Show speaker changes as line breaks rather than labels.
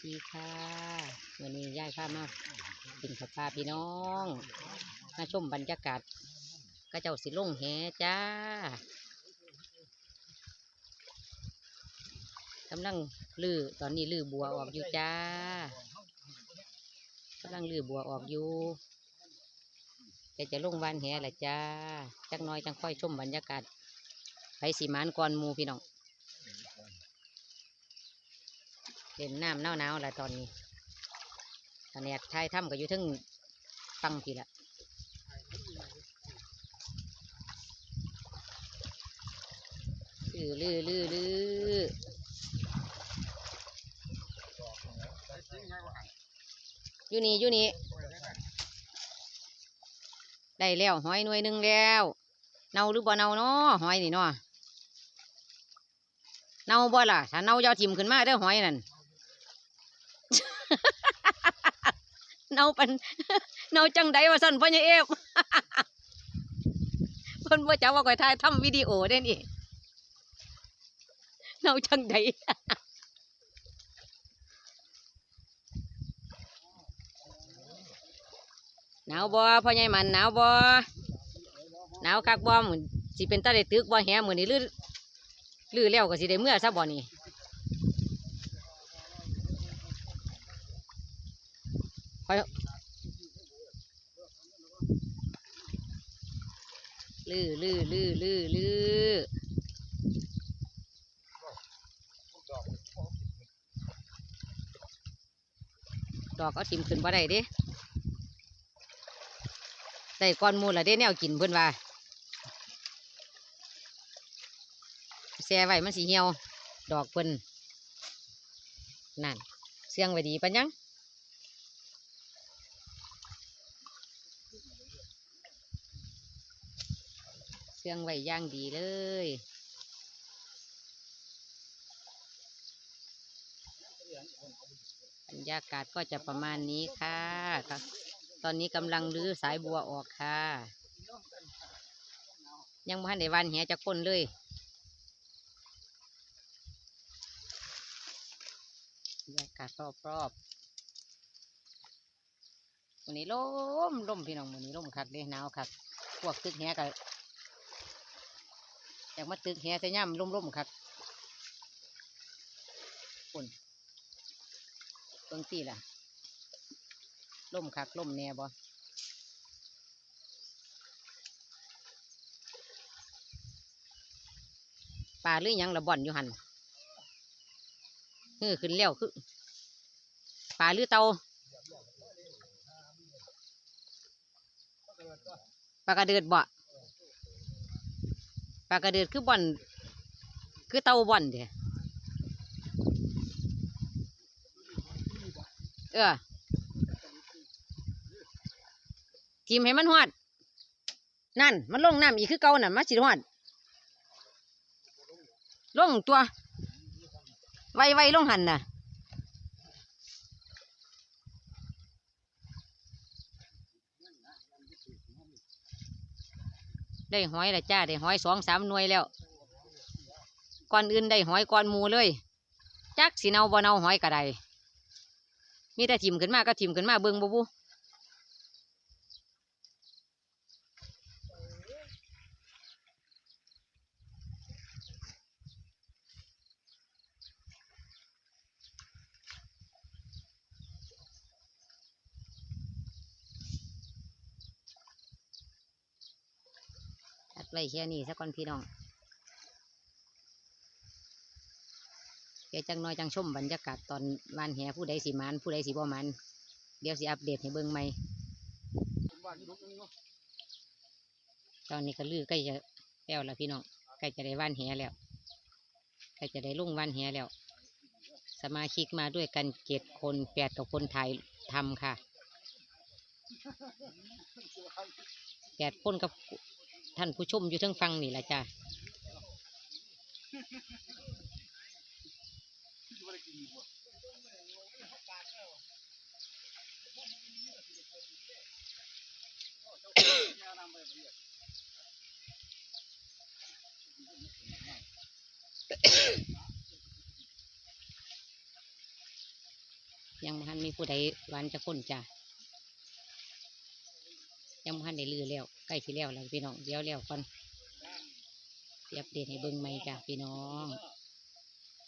ซีค่ะวันนี้ย่ายข้ามากินข้าวปลาพี่น้องมาชมบรรยากาศก็เจ้าสิลงแหจ้ากำลังลือตอนนี้ลือบัวออกอยู่จ้ากำลังลือบัวออกอยู่แต่จะลงวานแหแหละจ้าจักน้อยจังค่อยชมบรรยากาศไปสีมานก่อนมูพี่น้อง เล่นน้ำหนาวๆแหละตอนนี้ตอนนี้ทายถ้ำก็อยู่ทึ่งฟังพี่ละลือลือลือลืออยู่นี่อยู่นี่ได้แล้วหอยหน่วยหนึ่งแล้วเน่าหรือบ่เน่าเนาะหอยนี่เนาะเน่าบ่ล่ะถ้าเน่าจะเอาทิมขึ้นมาเด้อหอยนั่น เนาเป็นเนาจังใดว่าสั่นพ่อใหญ่เอฟเพิ่นบ่าจักว่าข่อยถ่ายทำวิดีโอเด้นี่เนาจังใดหนาวบ่พ่อใหญ่มันหนาวบ่หนาวคักบ่มื้อสิเป็นตาได้ตึกบ่แหมือนี้ลือลือแล้วก็สิได้เมื่อซะบ่นี่ คอยลือลื้อลื้อลื้อลื้อดอกเอาทิมขึ้นบ่ได้ด้ได้ก้อนมูละเด้แนวกินเพิ่นว่าแช่ไว้มันสีเหี่ยว ดอกเพิ่นนั่นเสียงไว้ดีปัญญัง เสื่องไว้ย่างดีเลย บรรยากาศก็จะประมาณนี้ค่ะค่ะตอนนี้กำลังรื้อสายบัวออกค่ะ ยังพันในวันแหจะคนเลยบรรยากาศรอบๆวันนี้ลมลมพี่น้องวันนี้ลมคักเด้หนาวคักพวกตึกแหก็อยากมาตึกแหใส่ย่ำร่มๆครับปุ่นเบิ่งตีล่ะล่มคักล่มแน่บ่ปลาหรือยังละบ่อนอยู่หันเออขึ้นแล้วคือปลาหรือเตาปลากระเดือดบ่ ปลากระเดือดคือบ่อน คือเตาบ่อนเดียเออทีมให้มันหอด นั่น มันลงน้ำอีกคือเก่าน่ะมาสิหอด ลงตัว ไวไวลงหันน่ะ ได้หอยละจ้าได้หอยสองสามหน่วยแล้วก่อนอื่นได้หอยก่อนหมูเลยจักสีเนาบ่เนาหอยกระไดมีแต่ถิ่มขึ้นมาก็ถิ่มขึ้นมาเบิ้งบูบู ไว้แค่นี้สักก่อนพี่น้องเดี๋ยวจังน้อยจังชมบรรยากาศตอนวานแหผู้ใดสิมันผู้ใดสิบ่มันเดี๋ยวสิอัปเดตให้เบิ่งใหม่ตอนนี้ก็ลือใกล้จะแล้วละพี่น้องใกล้จะได้วานแหแล้วใกล้จะได้ลงวานแหแล้ว สมาชิกมาด้วยกันเจ็ดคนแปดกับคนถ่ายทำค่ะแปดคนกับ ท่านผู้ชมอยู่ทั้งฟังนี่แหละจ้าบยังบ่ทันมีผู้ใดหวานจะคนจ้ะ ยังพันได้ลือแล้วใกล้ที่แล้วแล้วพี่น้องเดี๋ยวแล้วก่อนเตรียมเดตให้เบิ้งใหม่จ้ะพี่น้อง